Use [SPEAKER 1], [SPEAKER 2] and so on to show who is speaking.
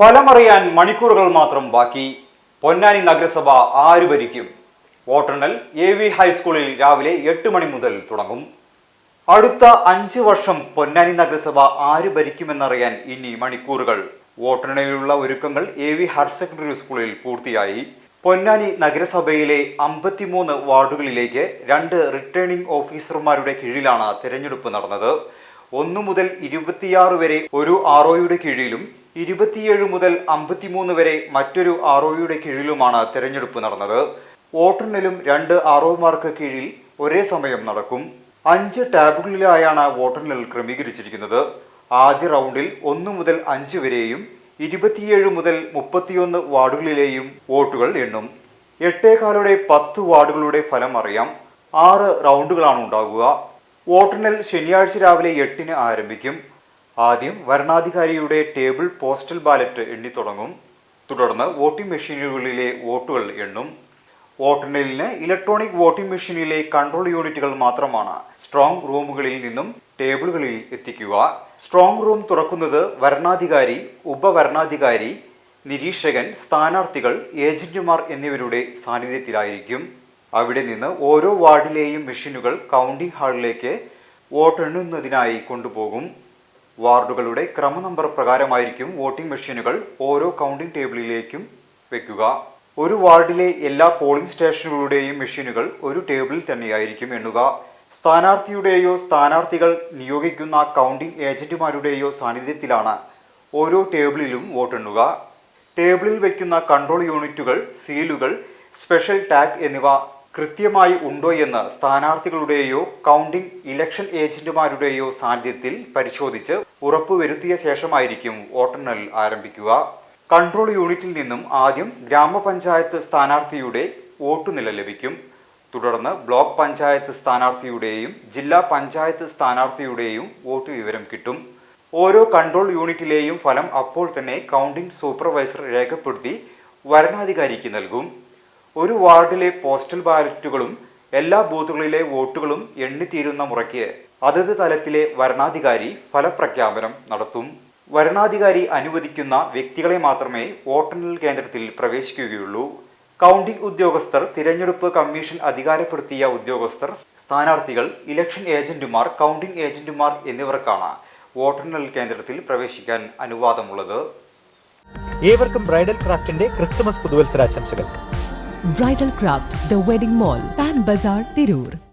[SPEAKER 1] ഫലമറിയാൻ മണിക്കൂറുകൾ മാത്രം ബാക്കി. പൊന്നാനി നഗരസഭ ആര് ഭരിക്കും? വോട്ടെണ്ണൽ എ വി ഹൈസ്കൂളിൽ രാവിലെ എട്ട് മണി മുതൽ തുടങ്ങും. അടുത്ത അഞ്ച് വർഷം പൊന്നാനി നഗരസഭ ആര് ഭരിക്കുമെന്നറിയാൻ ഇനി മണിക്കൂറുകൾ. വോട്ടെണ്ണലിനുള്ള ഒരുക്കങ്ങൾ എ വി ഹയർ സെക്കൻഡറി സ്കൂളിൽ പൂർത്തിയായി. പൊന്നാനി നഗരസഭയിലെ അമ്പത്തിമൂന്ന് വാർഡുകളിലേക്ക് രണ്ട് റിട്ടേണിംഗ് ഓഫീസർമാരുടെ കീഴിലാണ് തിരഞ്ഞെടുപ്പ് നടന്നത്. ഒന്നു മുതൽ ഇരുപത്തിയാറ് വരെ ഒരു ആർഒയുടെ കീഴിലും ഇരുപത്തിയേഴ് മുതൽ അമ്പത്തിമൂന്ന് വരെ മറ്റൊരു ആർഒയുടെ കീഴിലുമാണ് തിരഞ്ഞെടുപ്പ് നടന്നത്. വോട്ടെണ്ണലും രണ്ട് ആർഒമാർക്ക് കീഴിൽ ഒരേ സമയം നടക്കും. അഞ്ച് ടാബുകളിലായാണ് വോട്ടെണ്ണൽ ക്രമീകരിച്ചിരിക്കുന്നത്. ആദ്യ റൗണ്ടിൽ ഒന്ന് മുതൽ അഞ്ച് വരെയും ഇരുപത്തിയേഴ് മുതൽ മുപ്പത്തിയൊന്ന് വാർഡുകളിലെയും വോട്ടുകൾ എണ്ണും. എട്ടേകാലോടെ പത്ത് വാർഡുകളുടെ ഫലം അറിയാം. ആറ് റൗണ്ടുകളാണ് ഉണ്ടാകുക വോട്ടെണ്ണൽ ശനിയാഴ്ച രാവിലെ എട്ടിന് ആരംഭിക്കും. ആദ്യം വരണാധികാരിയുടെ ടേബിൾ പോസ്റ്റൽ ബാലറ്റ് എണ്ണി തുടങ്ങും. തുടർന്ന് വോട്ടിംഗ് മെഷീനുകളിലെ വോട്ടുകൾ എണ്ണും. വോട്ടെണ്ണലിന് ഇലക്ട്രോണിക് വോട്ടിംഗ് മെഷീനിലെ കൺട്രോൾ യൂണിറ്റുകൾ മാത്രമാണ് സ്ട്രോങ് റൂമുകളിൽ നിന്നും ടേബിളുകളിൽ എത്തിക്കുക. സ്ട്രോങ് റൂം തുറക്കുന്നത് വരണാധികാരി ഉപവരണാധികാരി നിരീക്ഷകൻ സ്ഥാനാർത്ഥികൾ ഏജന്റുമാർ എന്നിവരുടെ സാന്നിധ്യത്തിലായിരിക്കും. അവിടെ നിന്ന് ഓരോ വാർഡിലെയും മെഷീനുകൾ കൗണ്ടിംഗ് ഹാളിലേക്ക് വോട്ടെണ്ണുന്നതിനായി കൊണ്ടുപോകും. വാർഡുകളുടെ ക്രമനമ്പർ പ്രകാരമായിരിക്കും വോട്ടിംഗ് മെഷീനുകൾ ഓരോ കൗണ്ടിംഗ് ടേബിളിലേക്കും വെക്കുക. ഒരു വാർഡിലെ എല്ലാ പോളിംഗ് സ്റ്റേഷനുകളുടെയും മെഷീനുകൾ ഒരു ടേബിളിൽ തന്നെയായിരിക്കും എണ്ണുക. സ്ഥാനാർത്ഥിയുടെയോ സ്ഥാനാർത്ഥികൾ നിയോഗിക്കുന്ന കൗണ്ടിംഗ് ഏജന്റുമാരുടെയോ സാന്നിധ്യത്തിലാണ് ഓരോ ടേബിളിലും വോട്ടെണ്ണുക ടേബിളിൽ വയ്ക്കുന്ന കൺട്രോൾ യൂണിറ്റുകൾ സീലുകൾ സ്പെഷ്യൽ ടാഗ് എന്നിവ കൃത്യമായി ഉണ്ടോ എന്ന് സ്ഥാനാർത്ഥികളുടെയോ കൗണ്ടിംഗ് ഇലക്ഷൻ ഏജന്റുമാരുടെയോ സാന്നിധ്യത്തിൽ പരിശോധിച്ച് ഉറപ്പുവരുത്തിയ ശേഷമായിരിക്കും വോട്ടെണ്ണൽ ആരംഭിക്കുക. കൺട്രോൾ യൂണിറ്റിൽ നിന്നും ആദ്യം ഗ്രാമപഞ്ചായത്ത് സ്ഥാനാർത്ഥിയുടെ വോട്ടുനില ലഭിക്കും. തുടർന്ന് ബ്ലോക്ക് പഞ്ചായത്ത് സ്ഥാനാർത്ഥിയുടെയും ജില്ലാ പഞ്ചായത്ത് സ്ഥാനാർത്ഥിയുടെയും വോട്ട് വിവരം കിട്ടും. ഓരോ കൺട്രോൾ യൂണിറ്റിലെയും ഫലം അപ്പോൾ തന്നെ കൗണ്ടിംഗ് സൂപ്പർവൈസർ രേഖപ്പെടുത്തി വരണാധികാരിക്ക് നൽകും. ഒരു വാർഡിലെ പോസ്റ്റൽ ബാലറ്റുകളും എല്ലാ ബൂത്തുകളിലെ വോട്ടുകളും എണ്ണിത്തീരുന്ന മുറയ്ക്ക് അതത് തലത്തിലെ വരണാധികാരി ഫലപ്രഖ്യാപനം നടത്തും. വരണാധികാരി അനുവദിക്കുന്ന വ്യക്തികളെ മാത്രമേ വോട്ടെണ്ണൽ കേന്ദ്രത്തിൽ പ്രവേശിക്കുകയുള്ളൂ. കൗണ്ടിംഗ് ഉദ്യോഗസ്ഥർ തിരഞ്ഞെടുപ്പ് കമ്മീഷൻ അധികാരപ്പെടുത്തിയ ഉദ്യോഗസ്ഥർ സ്ഥാനാർത്ഥികൾ ഇലക്ഷൻ ഏജന്റുമാർ കൗണ്ടിംഗ് ഏജന്റുമാർ എന്നിവർക്കാണ് വോട്ടെണ്ണൽ കേന്ദ്രത്തിൽ പ്രവേശിക്കാൻ അനുവാദമുള്ളത്.
[SPEAKER 2] ഏവർക്കും ബ്രൈഡൽ ക്രാഫ്റ്റിന്റെ ക്രിസ്തുമസ് പുതുവത്സരാശംസകൾ.
[SPEAKER 3] Bridal Craft, The Wedding Mall, Pan Bazaar, Tirur.